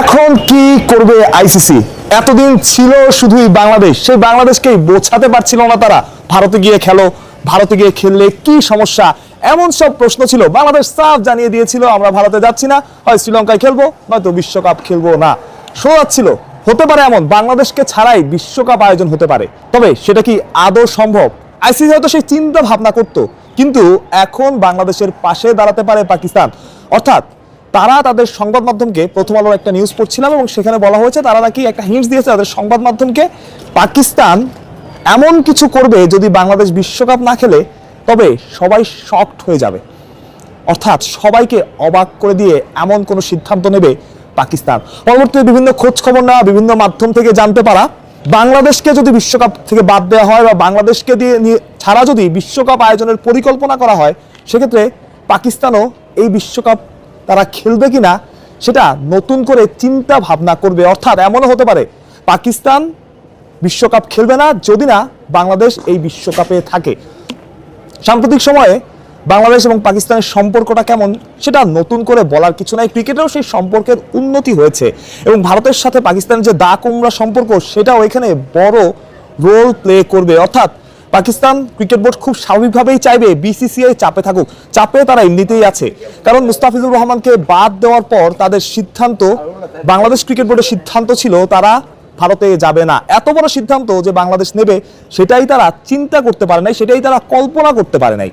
এখন কি করবে আইসিসি এতদিন ছিল শুধুই বাংলাদেশ। সেই বাংলাদেশকেই বোঝাতে পারছিল না তারা। ভারতে গিয়ে খেলো, ভারতে গিয়ে খেললে কি সমস্যা? এমন সব প্রশ্ন ছিল। বাংলাদেশ সাফ জানিয়ে দিয়েছিল, আমরা ভারতে যাচ্ছি না। হয় শ্রীলঙ্কায় খেলব, নয়তো বিশ্বকাপ খেলব না। শোনা যাচ্ছিল হতে পারে এমন। বাংলাদেশকে ছাড়াই বিশ্বকাপ আয়োজন হতে পারে। তবে সেটা কি আদৌ সম্ভব? আইসিসি হয়তো সেই চিন্তা ভাবনা করতো। কিন্তু এখন বাংলাদেশের পাশে দাঁড়াতে পারে পাকিস্তান। অর্থাৎ তারা তাদের সংবাদ মাধ্যমকে প্রথম আলোর একটা নিউজ পড়ছিলাম এবং সেখানে বলা হয়েছে তারা নাকি একটা হিন্টস দিয়েছে তাদের সংবাদ মাধ্যমকে পাকিস্তান এমন কিছু করবে যদি বাংলাদেশ বিশ্বকাপ না খেলে, তবে সবাই শকড হয়ে যাবে। অর্থাৎ সবাইকে অবাক করে দিয়ে এমন কোনো সিদ্ধান্ত নেবে পাকিস্তান। পরবর্তীতে বিভিন্ন খোঁজ খবর নেওয়া, বিভিন্ন মাধ্যম থেকে জানতে পারা, বাংলাদেশকে যদি বিশ্বকাপ থেকে বাদ দেওয়া হয় বা বাংলাদেশকে দিয়ে ছাড়া যদি বিশ্বকাপ আয়োজনের পরিকল্পনা করা হয়, সেক্ষেত্রে পাকিস্তানও এই বিশ্বকাপ তারা খেলবে কিনা সেটা নতুন করে চিন্তা ভাবনা করবে। অর্থাৎ এমনও হতে পারে, পাকিস্তান বিশ্বকাপ খেলবে না যদি না বাংলাদেশ এই বিশ্বকাপে থাকে। সাম্প্রতিক সময়ে বাংলাদেশ এবং পাকিস্তানের সম্পর্কটা কেমন সেটা নতুন করে বলার কিছু নাই। ক্রিকেটেও সেই সম্পর্কের উন্নতি হয়েছে এবং ভারতের সাথে পাকিস্তানের যে দা কুমড়া সম্পর্ক সেটাও এখানে বড় রোল প্লে করবে। অর্থাৎ পাকিস্তান ক্রিকেট বোর্ড খুব স্বাভাবিকভাবেই চাইবে বিসিসিআই চাপে থাকুক। চাপে তারা এমনিতেই আছে। কারণ মুস্তাফিজুর রহমানকে বাদ দেওয়ার পর তাদের সিদ্ধান্ত, বাংলাদেশ ক্রিকেট বোর্ডের সিদ্ধান্ত ছিল তারা ভারতে যাবে না। এত বড় সিদ্ধান্ত যে বাংলাদেশ নেবে, সেটাই তারা চিন্তা করতে পারে নাই, সেটাই তারা কল্পনা করতে পারে নাই।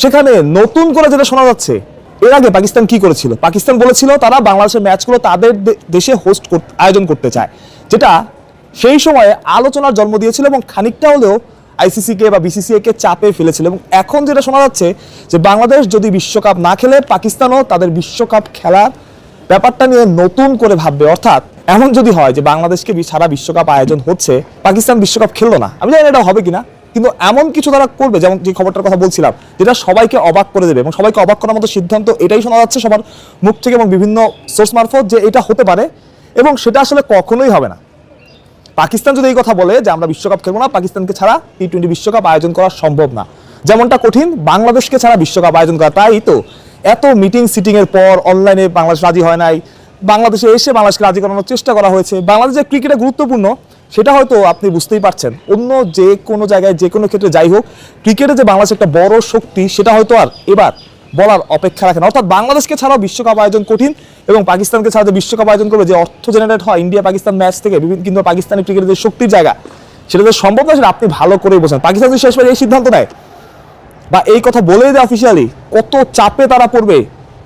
সেখানে নতুন করে যেটা শোনা যাচ্ছে, এর আগে পাকিস্তান কি করেছিল? পাকিস্তান বলেছিল তারা বাংলাদেশের ম্যাচগুলো তাদের দেশে হোস্ট আয়োজন করতে চায়। যেটা সেই সময়ে আলোচনার জন্ম দিয়েছিল এবং খানিকটা হলেও আইসিসিকে বা বিসিসিআই কে চাপে ফেলেছিল। এবং এখন যেটা শোনা যাচ্ছে যে বাংলাদেশ যদি বিশ্বকাপ না খেলে, পাকিস্তানও তাদের বিশ্বকাপ খেলার ব্যাপারটা নিয়ে নতুন করে ভাববে। অর্থাৎ এমন যদি হয় যে বাংলাদেশকে সারা বিশ্বকাপ আয়োজন হচ্ছে, পাকিস্তান বিশ্বকাপ খেললো না। আমি জানি এটা হবে কিনা, কিন্তু এমন কিছু তারা করবে, যেমন যে খবরটার কথা বলছিলাম, যেটা সবাইকে অবাক করে দেবে। এবং সবাইকে অবাক করার মতো সিদ্ধান্ত এটাই শোনা যাচ্ছে সবার মুখ থেকে এবং বিভিন্ন সোর্স মারফত যে এটা হতে পারে। এবং সেটা আসলে কখনোই হবে না। পাকিস্তান যদি এই কথা বলে যে আমরা বিশ্বকাপ খেলব না, পাকিস্তানকে ছাড়া টি টোয়েন্টি বিশ্বকাপ আয়োজন করা সম্ভব না। যেমনটা কঠিন, বাংলাদেশকে ছাড়া বিশ্বকাপ আয়োজন করা, তাই তো? এত মিটিং সিটিং এর পর অনলাইনে বাংলাদেশ রাজি হয় নাই, বাংলাদেশে এসে বাংলাদেশকে রাজি করানোর চেষ্টা করা হয়েছে। বাংলাদেশের ক্রিকেটে গুরুত্বপূর্ণ, সেটা হয়তো আপনি বুঝতেই পারছেন। অন্য যে কোনো জায়গায়, যে কোনো ক্ষেত্রে যাই হোক ক্রিকেটে যে বাংলাদেশ একটা বড় শক্তি, সেটা হয়তো আর এবার বলার অপেক্ষা রাখেন। অর্থাৎ বাংলাদেশকে ছাড়াও বিশ্বকাপ আয়োজন কঠিন এবং পাকিস্তানকে ছাড়া যে বিশ্বকাপ আয়োজন করবে, যে অর্থ জেনারেট হয় ইন্ডিয়া পাকিস্তান ম্যাচ থেকে, বিভিন্ন কিন্তু পাকিস্তানের ক্রিকেটের যে শক্তির জায়গা, সেটা যে সম্ভব না, সেটা আপনি ভালো করেই বোঝেন। পাকিস্তান যদি শেষবার এই সিদ্ধান্ত নেয়, বা এই কথা বলেই দেয় অফিসিয়ালি কত চাপে তারা পড়বে,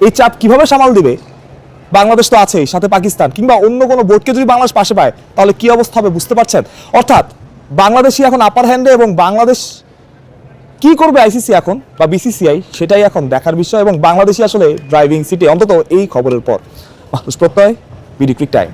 এই চাপ কীভাবে সামাল দিবে? বাংলাদেশ তো আছেই, সাথে পাকিস্তান, কিংবা অন্য কোনো বোর্ডকে যদি বাংলাদেশ পাশে পায়, তাহলে কি অবস্থা হবে বুঝতে পারছেন? অর্থাৎ বাংলাদেশই এখন আপার হ্যান্ডে এবং বাংলাদেশ কি করবে আইসিসি এখন বা বিসিসিআই সেটাই এখন দেখার বিষয় এবং বাংলাদেশই আসলে ড্রাইভিং সিটে অন্তত এই খবরের পর। মানুষ প্রত্যয় বিডি ক্রিক টাইম